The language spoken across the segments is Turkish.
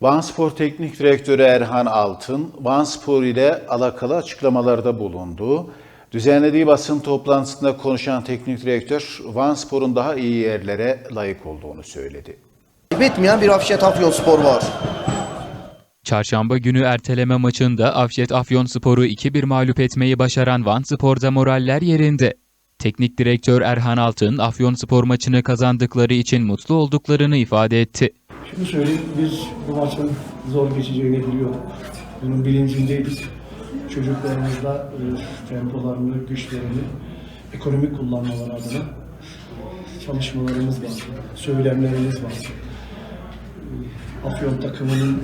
Van Spor Teknik Direktörü Erhan Altın, Van Spor ile alakalı açıklamalarda bulundu. Düzenlediği basın toplantısında konuşan teknik direktör, Van Spor'un daha iyi yerlere layık olduğunu söyledi. Bitmeyen bir Afşet Afyonspor var. Çarşamba günü erteleme maçında Afşet Afyonspor'u 2-1 mağlup etmeyi başaran Van Spor'da moraller yerinde. Teknik direktör Erhan Altın, Afyonspor maçını kazandıkları için mutlu olduklarını ifade etti. Şunu söyleyeyim, biz bu maçın zor geçeceğini biliyorduk. Bunun bilincindeydik. Çocuklarımızla e, tempolarını, güçlerini ekonomik kullanmaları adına çalışmalarımız var, söylemlerimiz var. E, Afyon takımının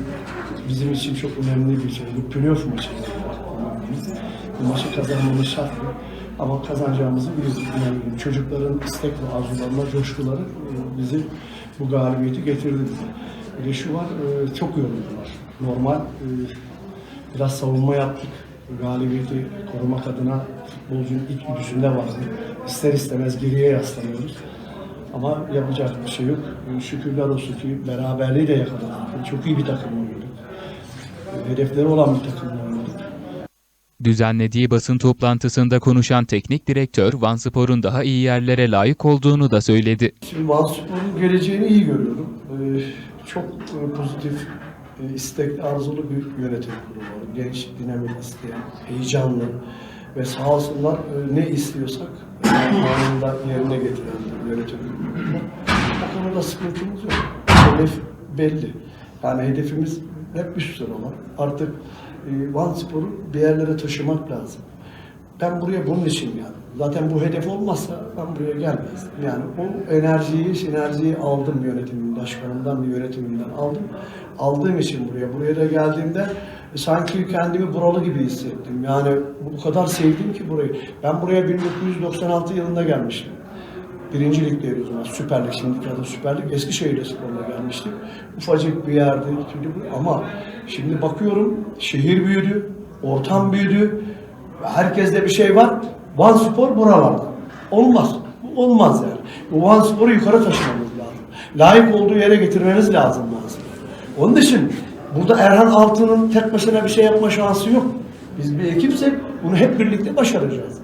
bizim için çok önemli bir şey. Bu playoff maçı. Bu maçı kazanmamız şarttı. Ama kazanacağımızı biliyorduk. Yani çocukların istek ve arzularına, coşkuları e, bizi bu galibiyeti getirdi bize. Bir de şu var, e, çok yoruldular. Normal, e, biraz savunma yaptık. Galibiyeti korumak adına futbolcunun ilk güdüsünde vardı. İster istemez geriye yaslanıyoruz. Ama yapacak bir şey yok. E, Şükürler olsun ki beraberliği de yakaladık. Çok iyi bir takım oynadık. Hedefleri olan bir takım oynadık. Düzenlediği basın toplantısında konuşan teknik direktör, Van Spor'un daha iyi yerlere layık olduğunu da söyledi. Şimdi Van Spor'un geleceğini iyi görüyorum. Ee, çok e, pozitif, e, istekli, arzulu bir yönetim kurulu var. Genç, dinamik isteyen, heyecanlı ve sağ olsunlar e, ne istiyorsak anında yerine getiren yönetim kurulu. O konuda sıkıntımız yok. Hedef belli. Yani hedefimiz hep üst sıralar. Artık e, Van Spor'u bir yerlere taşımak lazım. Ben buraya bunun için geldim. Zaten bu hedef olmazsa ben buraya gelmezdim. Yani o enerjiyi, sinerjiyi aldım yönetimimin, başkanımdan, yönetimimden aldım. Aldığım için buraya, buraya da geldiğimde e, sanki kendimi buralı gibi hissettim. Yani bu kadar sevdim ki burayı. Ben buraya 1996 yılında gelmiştim. Birinci ligdeydi o zaman. Süper Lig, şimdiki adı Süper Lig. Eskişehir'de sporla gelmiştik. Ufacık bir yerdi. şimdi Ama şimdi bakıyorum şehir büyüdü, ortam büyüdü. Herkeste bir şey var. Van Spor buralarda. Olmaz. Bu Olmaz yani. Bu Van Spor'u yukarı taşımamız lazım. Layık olduğu yere getirmeniz lazım lazım. Onun için burada Erhan Altun'un tek başına bir şey yapma şansı yok. Biz bir ekipsek bunu hep birlikte başaracağız.